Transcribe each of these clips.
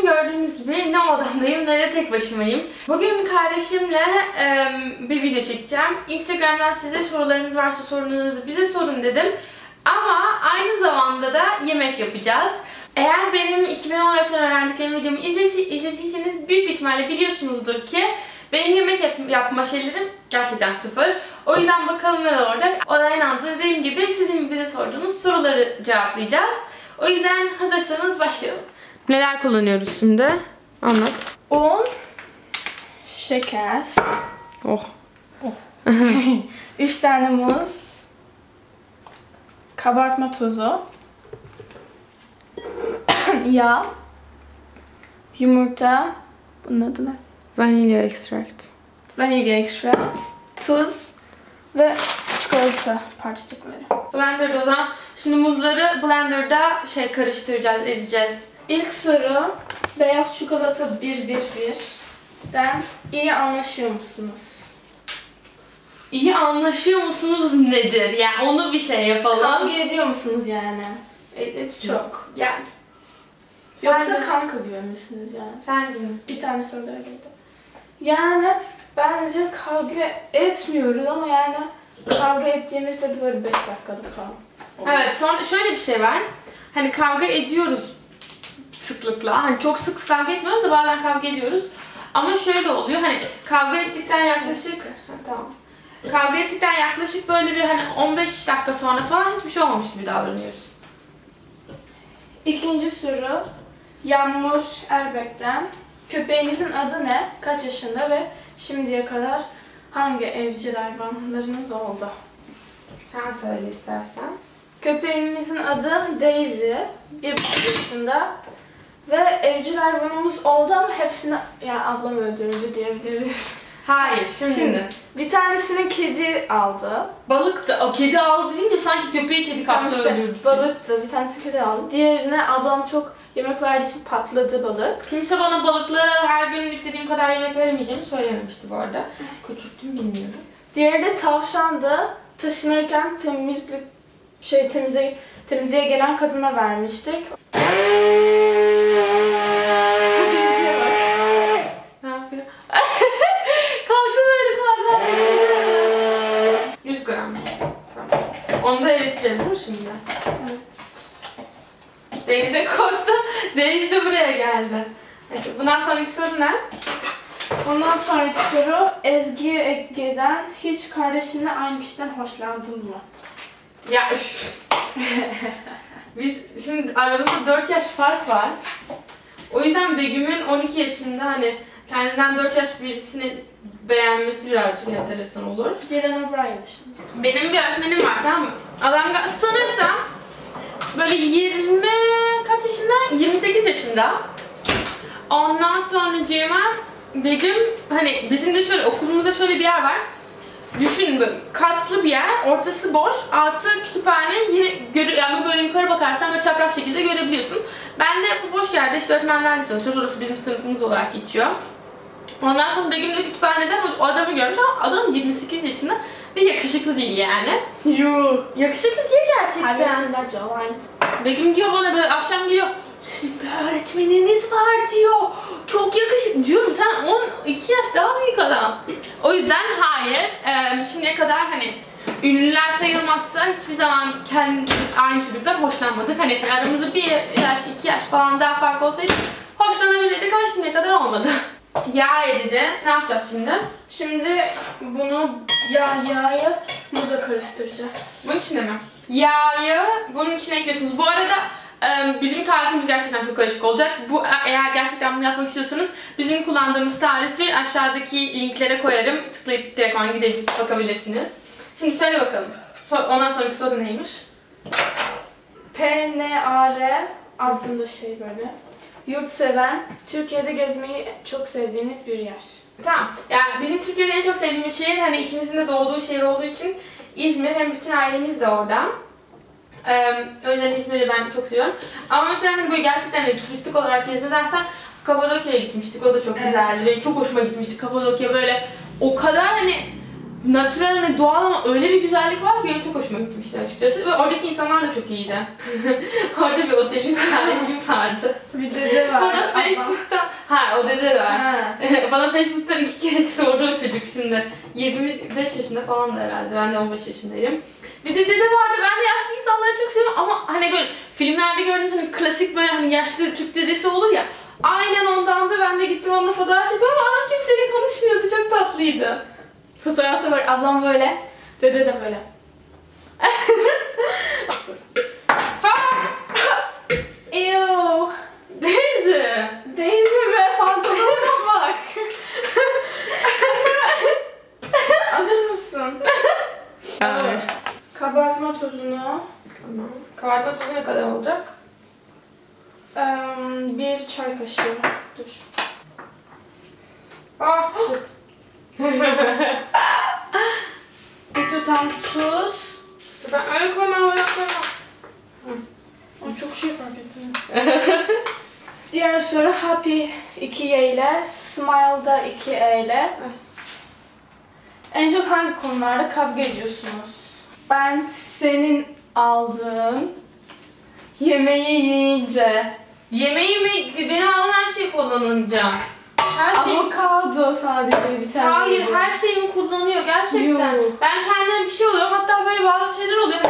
bugün gördüğünüz gibi ne odamdayım ne de tek başımayım. Bugün kardeşimle e, bir video çekeceğim. Instagram'dan size sorularınız varsa sorularınızı bize sorun dedim. Ama aynı zamanda da yemek yapacağız. Eğer benim 2014'ten öğrendiklerimi videomu izlediyseniz büyük ihtimalle biliyorsunuzdur ki benim yemek yap- yapma şeylerim gerçekten sıfır. O yüzden bakalım neler olacak. O da aynı anda dediğim gibi sizin bize sorduğunuz soruları cevaplayacağız. O yüzden hazırsanız başlayalım. Neler kullanıyoruz şimdi? Anlat. Un, şeker, Oh. 3 tane muz, kabartma tozu, yağ, yumurta, bunun adı ne? Vanilya extract. Vanilya ekstrat, tuz ve çikolata parçacıkları. Blender o zaman. Şimdi muzları blenderda şey karıştıracağız, ezeceğiz. İlk soru beyaz çikolata 111'den iyi anlaşıyor musunuz? İyi anlaşıyor musunuz nedir? Yani onu bir şey yapalım. Kavga ediyor musunuz yani? Evet, Çok. Yani. Yoksa Sen de- kanka gibi misiniz yani? Senciniz? Bir tane soru da öyleydi. Yani bence kavga etmiyoruz ama yani kavga ettiğimizde de böyle 5 dakikalık falan. Evet sonra şöyle bir şey var. Hani kavga ediyoruz sıklıkla. Hani çok sık kavga etmiyoruz da bazen kavga ediyoruz. Ama şöyle oluyor hani kavga ettikten yaklaşık tamam. Kavga ettikten yaklaşık böyle bir hani 15 dakika sonra falan hiçbir şey olmamış gibi davranıyoruz. İkinci soru Yağmur Erbek'ten. Köpeğinizin adı ne? Kaç yaşında ve şimdiye kadar hangi evcil hayvanlarınız oldu? Sen söyle istersen. Köpeğimizin adı Daisy. Bir buçuk yaşında. Ve evcil hayvanımız oldu ama hepsini yani ablam öldürdü diyebiliriz. Hayır şimdi. Şimdi bir tanesini kedi aldı. Balık da o kedi aldı deyince sanki köpeği kedi kaptı işte öldürdü. balıktı. Bir tanesi kedi aldı. Diğerine ablam çok yemek verdiği için patladı balık. Kimse bana balıklara her gün istediğim kadar yemek veremeyeceğini söylememişti bu arada. Küçüktüm bilmiyorum. Diğeri de tavşandı. Taşınırken temizlik şey temize temizliğe gelen kadına vermiştik. 100 gram. Tamam. Onu da eriteceğiz değil mi şimdi? Evet. Deniz de korktu. Deniz de buraya geldi. Neyse, bundan sonraki soru ne? Ondan sonraki soru Ezgi Ege'den hiç kardeşinle aynı kişiden hoşlandın mı? Ya. Biz şimdi aramızda 4 yaş fark var. O yüzden Begüm'ün 12 yaşında hani kendinden 4 yaş birisini beğenmesi birazcık enteresan olur. Dylan O'Brien'miş. Benim bir öğretmenim var tamam mı? Adam sanırsam böyle 20 kaç yaşında? 28 yaşında. Ondan sonra Ceyman Begüm hani bizim de şöyle okulumuzda şöyle bir yer var. Düşün böyle katlı bir yer, ortası boş, altı kütüphane yine görü yani böyle yukarı bakarsan böyle çapraz şekilde görebiliyorsun. Ben de bu boş yerde işte öğretmenlerle çalışıyoruz. Orası bizim sınıfımız olarak geçiyor. Ondan sonra Begüm de kütüphaneden o adamı görmüş ama adam 28 yaşında ve yakışıklı değil yani. Yuh. Yakışıklı değil gerçekten. Begüm diyor bana böyle akşam geliyor. Sizin bir öğretmeniniz var diyor. Çok yakışıklı. Diyorum sen 12 yaş daha büyük adam. O yüzden hayır. Ee, şimdiye kadar hani ünlüler sayılmazsa hiçbir zaman kendi aynı çocuktan hoşlanmadık. Hani aramızda bir yaş, iki yaş falan daha fark olsaydı hoşlanabilirdik ama şimdiye kadar olmadı. Yağ eridi. Ne yapacağız şimdi? Şimdi bunu yağ yağı muza karıştıracağız. Bunun içinde mi? Yağı bunun içine ekliyorsunuz. Bu arada e, bizim tarifimiz gerçekten çok karışık olacak. Bu eğer gerçekten bunu yapmak istiyorsanız bizim kullandığımız tarifi aşağıdaki linklere koyarım. Tıklayıp direkt ona gidip bakabilirsiniz. Şimdi söyle bakalım. Ondan sonraki soru neymiş? PNAR altında şey böyle. Yurtseven, Türkiye'de gezmeyi çok sevdiğiniz bir yer. Tamam. Yani bizim Türkiye'de en çok sevdiğimiz şehir hani ikimizin de doğduğu şehir olduğu için İzmir hem bütün ailemiz de orada. Ee, o yüzden İzmir'i ben çok seviyorum. Ama mesela hani böyle gerçekten de turistik olarak gezme dersen Kapadokya'ya gitmiştik. O da çok Evet. güzeldi. Benim çok hoşuma gitmişti Kapadokya böyle o kadar hani natural hani doğal ama öyle bir güzellik var ki benim çok hoşuma gitmişti açıkçası. Ve oradaki insanlar da çok iyiydi. Orada bir otelin sahibi vardı. Bir dede var. Bana. Facebook'tan, ha o dede de var. Bana Facebook'tan iki kere sordu o çocuk şimdi. 25 yaşında falan da herhalde. Ben de 15 yaşındayım. Bir de dede vardı. Ben de yaşlı insanları çok seviyorum ama hani böyle filmlerde gördüğünüz hani klasik böyle hani yaşlı Türk dedesi olur ya. Aynen ondan da ben de gittim onunla fotoğraf çektim ama adam kimseyle konuşmuyordu. Çok tatlıydı. Fotoğrafta bak ablam böyle. Dede de böyle. Ew. Daisy. Daisy ve pantolonuna bak. Alır mısın? Evet. Kabartma tozunu. Tamam. Kabartma tozu ne kadar olacak? em, bir çay kaşığı. Dur. Ah Shit. Bir tutam tuz. Ben öyle koymam öyle koymam. Ay, çok şey fark ettim. Diğer soru Happy 2 ile, Smile'da 2 ile. En çok hangi konularda kavga ediyorsunuz? Ben senin aldığın yemeği yiyince Yemeği mi? Benim aldığım her şeyi kullanacağım. Her şey... avokado sadece bir tane. Hayır, yedim. her şeyimi kullanıyor gerçekten. Yok. Ben kendime bir şey oluyorum. Hatta böyle bazı şeyler oluyor.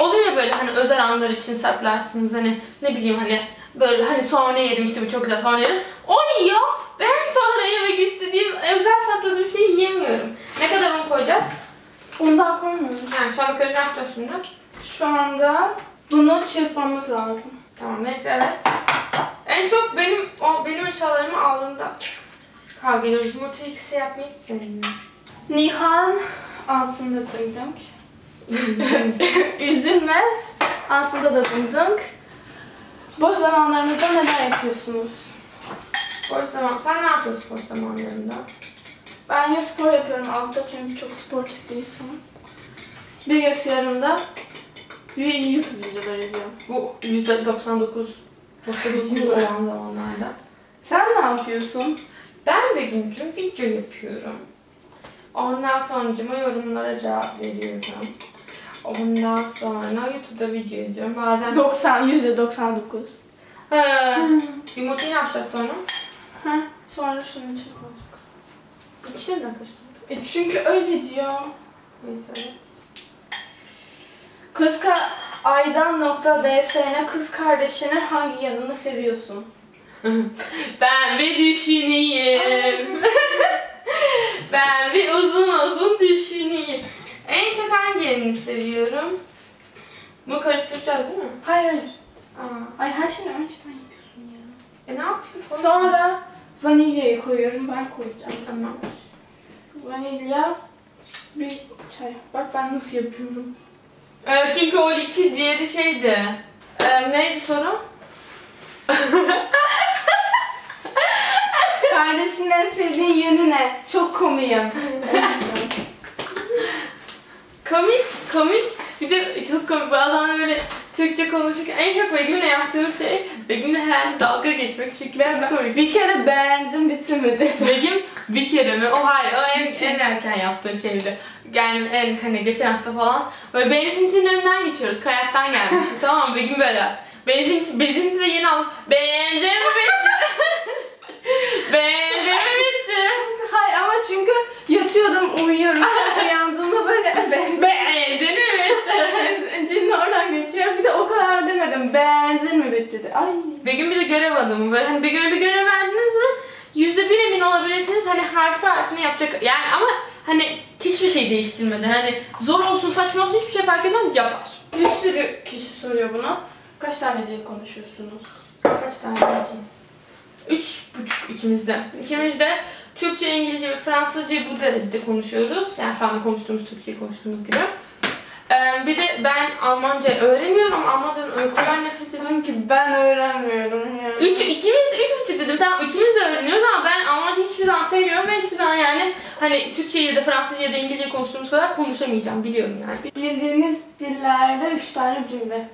Oluyor ya böyle hani özel anlar için saklarsınız hani ne bileyim hani böyle hani sonra yerim işte bu çok güzel sonra yerim. O yiyor. Ben sonra yemek istediğim özel sakladığım şeyi yiyemiyorum. Ne kadar un koyacağız? Onu daha koymuyoruz. Yani şu an bakalım ne yapacağız şimdi? Şu anda bunu çırpmamız lazım. Tamam neyse evet. En çok benim o benim eşyalarımı aldığımda kavga ediyoruz. Yumurta ikisi yapmayı hiç sevmiyorum. Nihan altında dındınk. Üzülmez. Altında da dındınk. Boş zamanlarınızda neler yapıyorsunuz? Boş zaman. Sen ne yapıyorsun boş zamanlarında? Ben ya spor yapıyorum altta çünkü çok sportif bir insanım. Bilgisayarımda YouTube videoları izliyorum. Bu yüzde 99 99 olan zamanlarda. Sen ne yapıyorsun? Ben bir güncüm video yapıyorum. Ondan sonra yorumlara cevap veriyorum. Ondan sonra YouTube'da video izliyorum. Bazen 90, yüzde 99. Ha. Yumurtayı ne yapacağız sonra? Ha, sonra şunun için koyacaksın. İçine neden karıştırdın? E çünkü öyle diyor. Neyse evet. Kız ka Aydan nokta DS'ne kız kardeşinin hangi yanını seviyorsun? ben bir düşüneyim. ben bir uzun uzun düşüneyim. En çok hangi yerini seviyorum? Bunu karıştıracağız değil mi? Hayır hayır. Aa. Ay her şeyi önceden yapıyorsun ya. E ne yapayım? Sonra vanilyayı koyuyorum. Ben koyacağım. Tamam. Vanilya bir çay. Bak ben nasıl yapıyorum. Ee, çünkü o iki diğeri şeydi. Ee, neydi soru? Kardeşinin en sevdiğin yönü ne? Çok komiyim. Komik, komik. Bir de çok komik. Bazen böyle Türkçe konuşurken en çok Begüm'le yaptığım şey Begüm'le herhalde dalga geçmek çünkü Ve çok ben- komik. bir kere benzin bitti mi dedi. Begüm bir kere mi? O hayır, o en, en erken yaptığı şeydi. Yani en hani geçen hafta falan. Böyle benzincinin önünden geçiyoruz. Kayaktan gelmişiz tamam mı? Begüm böyle. Benzin, benzin de yeni al. Benzin mi bitti? Benzin mi bitti? Hayır ama çünkü yatıyordum uyuyorum. Uyandığımda böyle benzin. Benzin mi bitti? Benzincinin oradan geçiyor. Bir de o kadar demedim. Benzin mi bitti dedi. Ay. Begüm bir de görev adamı. Böyle hani Begüm'e bir görev verdiniz mi? Yüzde bir emin olabilirsiniz. Hani harfi harfine yapacak. Yani ama hani hiçbir şey değiştirmeden. Hani zor olsun saçma olsun hiçbir şey fark etmez yapar. Bir sürü kişi soruyor bunu. Kaç tane dil konuşuyorsunuz? Kaç tane diyeceğim? Üç buçuk ikimizde. İkimiz de Türkçe, İngilizce ve Fransızca bu derecede konuşuyoruz. Yani şu anda konuştuğumuz Türkçeyi konuştuğumuz gibi. Ee, bir de ben Almanca öğreniyorum ama Almanca'nın öyle kolay nefret ediyorum. Sanki ben öğrenmiyorum yani. Üç, ikimiz de, üç buçuk dedim tamam ikimiz de öğreniyoruz ama ben Almanca hiçbir zaman sevmiyorum ve hiçbir zaman yani hani Türkçe ya da Fransızca ya da İngilizce konuştuğumuz kadar konuşamayacağım biliyorum yani. Bildiğiniz dillerde üç tane cümle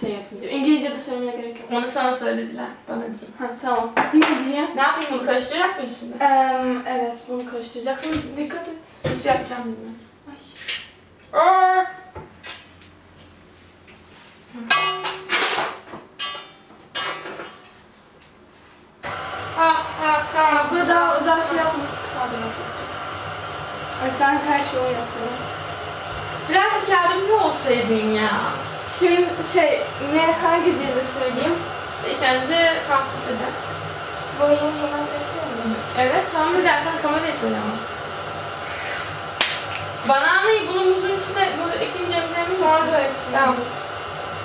şey yapın diyor. İngilizce de söylemeye gerek yok. Onu sana söylediler. Bana değil. Ha tamam. Ne diyeyim? Ne yapayım bunu karıştıracak mıyız şimdi? Eee, evet bunu karıştıracaksın. Dikkat et. Nasıl yapacağım bunu? Ay. Aa! Ah, ah, tamam. Bu da, o da şey yapma. Pardon. Ay sen her şeyi o yapıyor. Birazcık yardımcı olsaydın ya. Şimdi şey ne hangi dilde söyleyeyim? İlk önce Fransızca'da. Bonjour falan geçiyor mu? Evet, tamam bir dersen kamerayı söyle ama. Bananayı bunun muzun içine bunu ekleyince mi? Sonra da ekleyeyim. Tamam.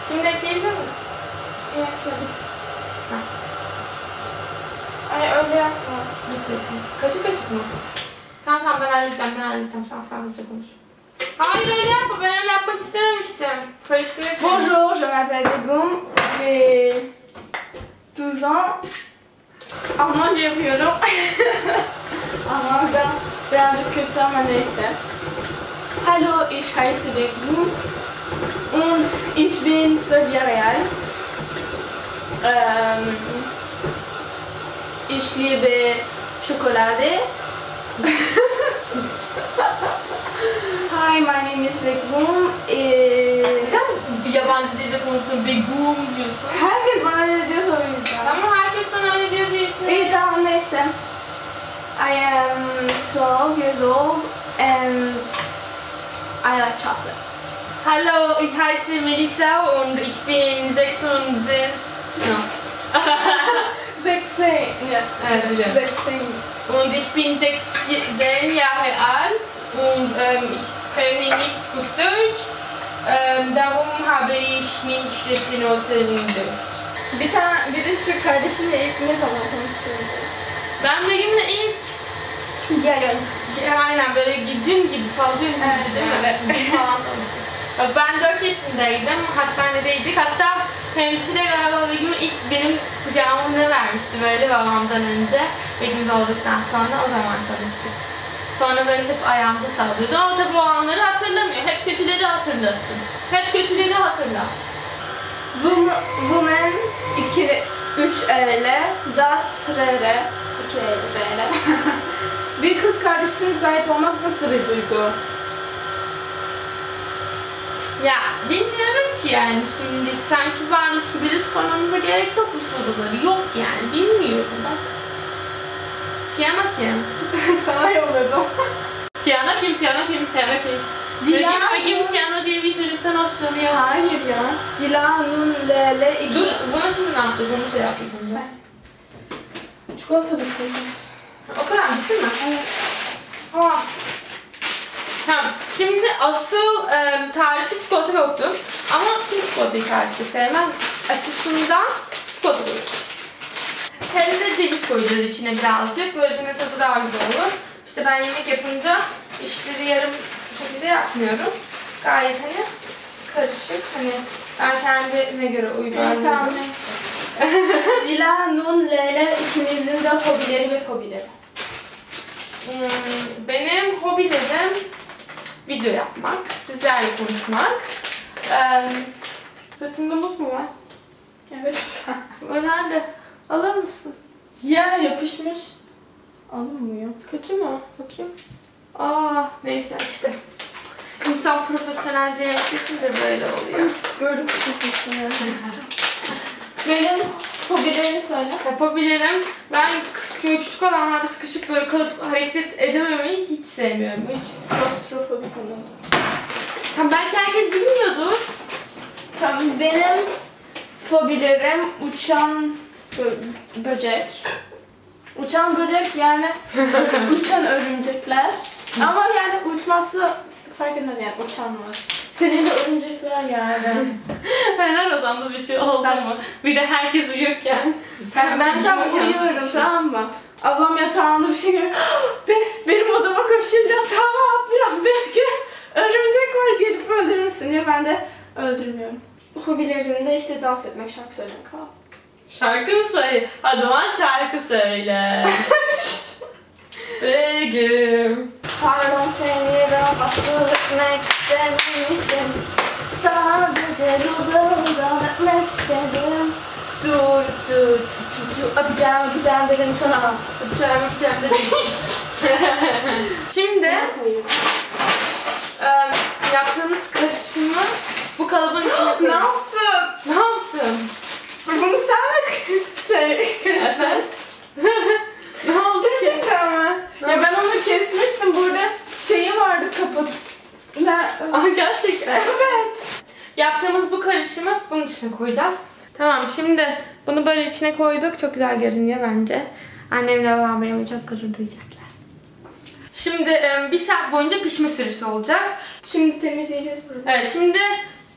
Şimdi ekleyebilir miyim? Evet, tabii. Ay öyle yapma. Nasıl yapayım? Kaşık kaşık mı? Tamam tamam ben halledeceğim, ben halledeceğim. Sen Fransızca konuş. Hayır öyle yapma, ben öyle yapmak istememiştim. Karıştırıp. Bonjour, je m'appelle Begum. J'ai 12 ans. Almanca yapıyorum. Almanca birazcık kötü ama neyse. Hallo, ich heiße Begum. Und ich bin 12 Jahre alt. Ähm, ich liebe Schokolade. Hi, my name is Neden bir yabancı dilde konuştuğun begum diyorsun? herkes bana öyle diyor o yüzden. Ama herkes sana öyle diyor diye İyi işte. tamam neyse. I am 12 years old and I like chocolate. Hallo, ich heiße Melissa und ich bin 6 und 10. No. 16. Ja. Evet biliyorum. 16. Und ich bin 6 Jahre alt und ähm, ich spreche nicht gut Deutsch. Ähm, darum habe ich nicht schlechte Noten in Deutsch. Bir tane birisi kardeşinle ilk ne zaman tanıştın? Ben Begüm'le ilk Ya ya. şey, aynen böyle dün gibi falan dün gibi Evet, falan. Bak ben 4 yaşındaydım, hastanedeydik. Hatta hemşire galiba Begüm'ü ilk benim kucağıma vermişti böyle babamdan önce. Begüm doğduktan sonra o zaman tanıştık. Sonra böyle hep ayağımda sallıyordu ama tabii o anları hatırlamıyor. Hep kötüleri hatırlasın. Hep kötüleri hatırla. Woman, woman 2 3 E'yle dat R'le 2 E'yle Bir kız kardeşine sahip olmak nasıl bir duygu? Ya bilmiyorum ki yani şimdi sanki varmış gibi de sormanıza gerek yok bu soruları. Yok yani bilmiyorum bak. Tiana kim? Sana yolladım. Tiana kim? Tiana kim? Tiana kim? Dilan. Begüm, Tiana diye bir çocuktan hoşlanıyor. Hayır ya. Dilan'ın L'yle 2 Dur bunu şimdi ne yapacağız? Onu şey şimdi. Çikolata da koyacağız. O kadar bitti mi? Evet. Aa. Tamam. Şimdi asıl e, tarifi çikolata yoktu. Ama kim çikolatayı tarifi sevmez açısından çikolata koyuyoruz. Hem de ceviz koyacağız içine birazcık. Böylece tadı daha güzel olur. İşte ben yemek yapınca işleri yarım bu şekilde yapmıyorum. Gayet hani karışık. Hani ben kendime göre uygularım. Tamam neyse. Dilan'ın L'yle ikinizin de hobileri ve fobileri. Hmm, Benim hobilerim video yapmak, sizlerle konuşmak. Ee, sırtımda muz mu var? Evet. O nerede? Alır mısın? ya yapışmış. Alınmıyor. Kötü mü? Bakayım. Aa, neyse işte. İnsan profesyonelce yemek yapınca böyle oluyor. Böyle yani. Benim hobilerimi söyle. Yapabilirim. Ben kıs- küçük alanlarda sıkışıp böyle kalıp hareket edememeyi hiç sevmiyorum. Hiç. Klostrofobik olan. Ha, belki herkes bilmiyordur. Tamam benim fobilerim uçan bö- böcek. Uçan böcek yani uçan örümcekler. Ama yani uçması fark etmez yani uçanlar. Senin de örümcekler yani. Her odamda bir şey oldu Ben- mu? Bir de herkes uyurken. Ben, ben tam uyuyorum tamam mı? Ablam yatağında bir şey görüyor. Be- benim odama koşuyor yatağıma atlıyor. Belki örümcek var gelip öldürür müsün diye ben de öldürmüyorum. Hobilerimde işte dans etmek, şarkı söylemek falan. Şarkı mı söyle? O zaman şarkı söyle. Begüm. Pardon seni rahatsız etmek istememiştim. Sadece dudağımdan öpmek istedim. Dur dur dur dur öpeceğim öpeceğim dedim sana. Öpeceğim öpeceğim dedim. Şimdi e, yaptığımız karışımı bu kalıbın içine ne yaptın? ne yaptım? Bunu sen mi şey Evet. ne oldu ki? Mi? Ya ben onu kesmiştim. Burada şeyi vardı kapat. Ne? Aa, gerçekten. Evet. Yaptığımız bu karışımı bunun içine koyacağız. Tamam şimdi bunu böyle içine koyduk. Çok güzel görünüyor bence. Annemle babam benimle çok gurur duyacaklar. Şimdi e, bir saat boyunca pişme süresi olacak. Şimdi temizleyeceğiz burada. Evet şimdi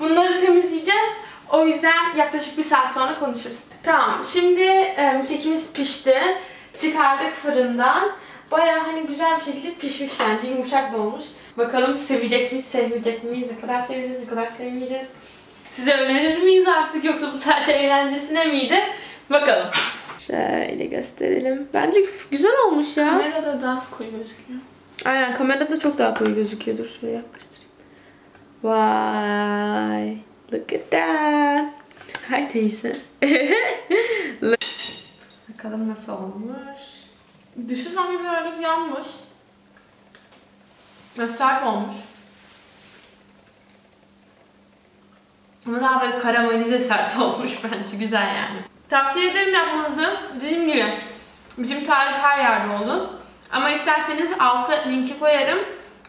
bunları temizleyeceğiz. O yüzden yaklaşık bir saat sonra konuşuruz. Tamam şimdi e, kekimiz pişti. Çıkardık fırından. Baya hani güzel bir şekilde pişmiş bence. Yumuşak da olmuş. Bakalım sevecek miyiz, sevmeyecek miyiz, ne kadar seveceğiz, ne kadar sevmeyeceğiz. Size önerir miyiz artık yoksa bu sadece eğlencesine miydi? Bakalım. Şöyle gösterelim. Bence güzel olmuş ya. Kamerada daha koyu gözüküyor. Aynen kamerada çok daha koyu gözüküyor. Dur şöyle yaklaştırayım. Vay. Look at that. Hi teyze. Bakalım nasıl olmuş. Dışı sanki birazcık yanmış. Ve sert olmuş. Ama daha böyle karamelize sert olmuş bence. Güzel yani. Tavsiye ederim yapmanızı. Dediğim gibi bizim tarif her yerde oldu. Ama isterseniz alta linki koyarım.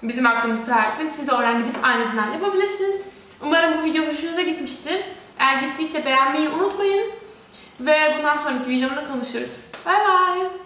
Bizim yaptığımız tarifin. Siz de oradan gidip aynısından yapabilirsiniz. Umarım bu video hoşunuza gitmiştir. Eğer gittiyse beğenmeyi unutmayın. Ve bundan sonraki videomda konuşuruz. Bay bay.